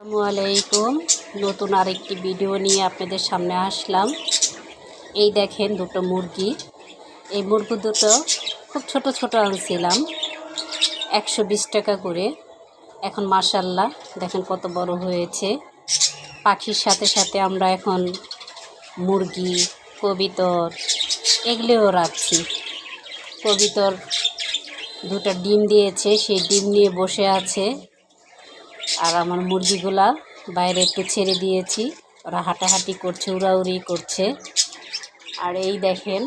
আলাইকুম। নতুন আরেকটি ভিডিও নিয়ে আপনাদের সামনে আসলাম। এই দেখেন দুটো মুরগি। এই মুরগি দুটো খুব ছোট ছোট আনছিলাম, একশো বিশ টাকা করে। এখন মাসাল্লাহ দেখেন কত বড় হয়েছে। পাখির সাথে সাথে আমরা এখন মুরগি, কবিতর এগুলিও রাখছি। কবিতর দুটো ডিম দিয়েছে, সেই ডিম নিয়ে বসে আছে। আর আমার মুরগিগুলা বাইরে একটু ছেড়ে দিয়েছি। ওরা হাঁটাহাঁটি করছে, উড়াউড়ি করছে। আর এই দেখেন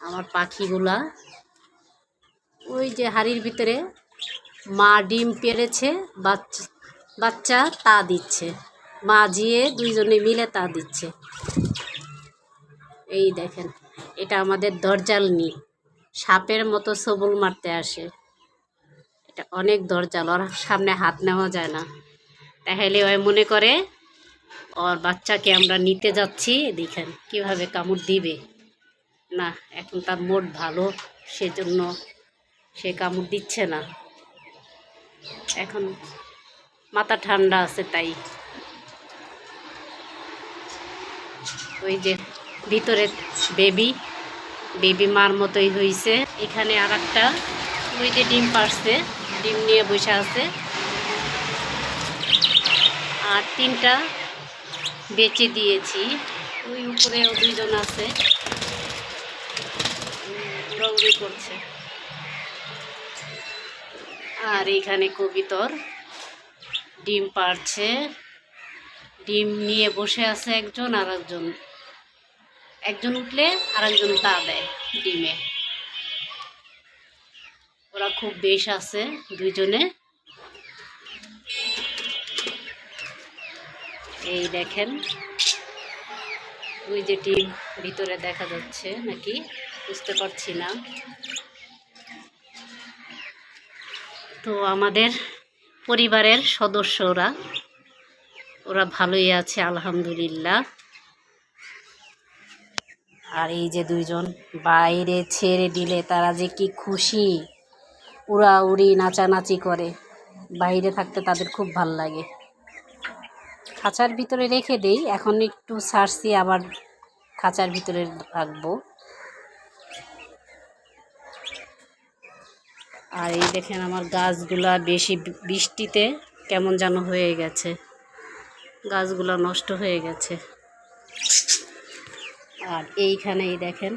আমার পাখিগুলা। ওই যে হাড়ির ভিতরে মা ডিম পেরেছে বাচ্চা বাচ্চা তা দিচ্ছে। মা জিয়ে দুইজনে মিলে তা দিচ্ছে। এই দেখেন, এটা আমাদের দরজালনি। সাপের মতো সবল মারতে আসে। এটা অনেক দরজাল ওর সামনে হাত নেওয়া যায় না। তাহলে ওই মনে করে, ওর বাচ্চাকে আমরা নিতে যাচ্ছি। দেখেন কীভাবে কামড় দিবে। না, এখন তার মোট ভালো, সেজন্য সে কামড় দিচ্ছে না। এখন মাথা ঠান্ডা আছে তাই। ওই যে ভিতরে বেবি বেবি মার মতোই হয়েছে এখানে আর একটা ওই যে ডিম পারছে ডিম নিয়ে বসে আছে। আর তিনটা বেচে দিয়েছি। ওই উপরেও দুইজন আছে। দৌড়ি করছে। আর এখানে কবিতর ডিম পারছে ডিম নিয়ে বসে আছে একজন আর একজন। একজন উঠলে আর একজন তা দেয় ডিমে। ওরা খুব বেশ আছে দুইজনে। এই দেখেন, ওই যে টিম ভিতরে দেখা যাচ্ছে নাকি? বুঝতে পারছি না। তো আমাদের পরিবারের সদস্যরা, ওরা ভালোই আছে, আলহামদুলিল্লাহ। আর এই যে দুইজন বাইরে ছেড়ে দিলে তারা যে কি খুশি? উড়াউড়ি নাচানাচি করে। বাইরে থাকতে তাদের খুব ভালো লাগে। খাঁচার ভিতরে রেখে দেই, এখন একটু ছাড়ছি আবার খাঁচার ভিতরে রাখব। আর এই দেখেন আমার গাছগুলা বেশি বৃষ্টিতে কেমন যেন হয়ে গেছে। গাছগুলো নষ্ট হয়ে গেছে। আর এইখানেই দেখেন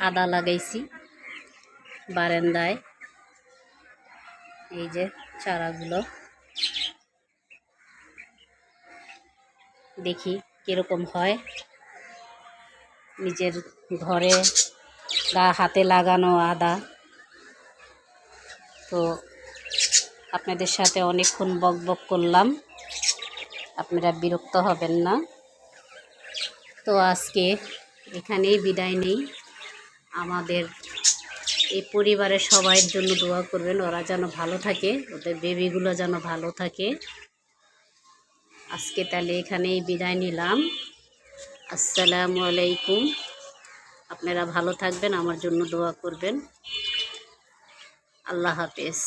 আদা লাগাইছি। বারান্দায়। এই যে চারাগুলো। দেখি কীরকম হয়। নিজের ঘরে গা হাতে লাগানো আদা। তো আপনাদের সাথে অনেকক্ষণ বক বক করলাম। আপনারা বিরক্ত হবেন না। তো আজকে এখানেই বিদায় নেই। আমাদের এই পরিবারের সবাইয়ের জন্য দোয়া করবেন, ওরা যেন ভালো থাকে, ওদের বেবিগুলো যেন ভালো থাকে। আজকে তাহলে এখানেই বিদায় নিলাম। আসসালামু আলাইকুম। আপনারা ভালো থাকবেন, আমার জন্য দোয়া করবেন। আল্লাহ হাফেজ।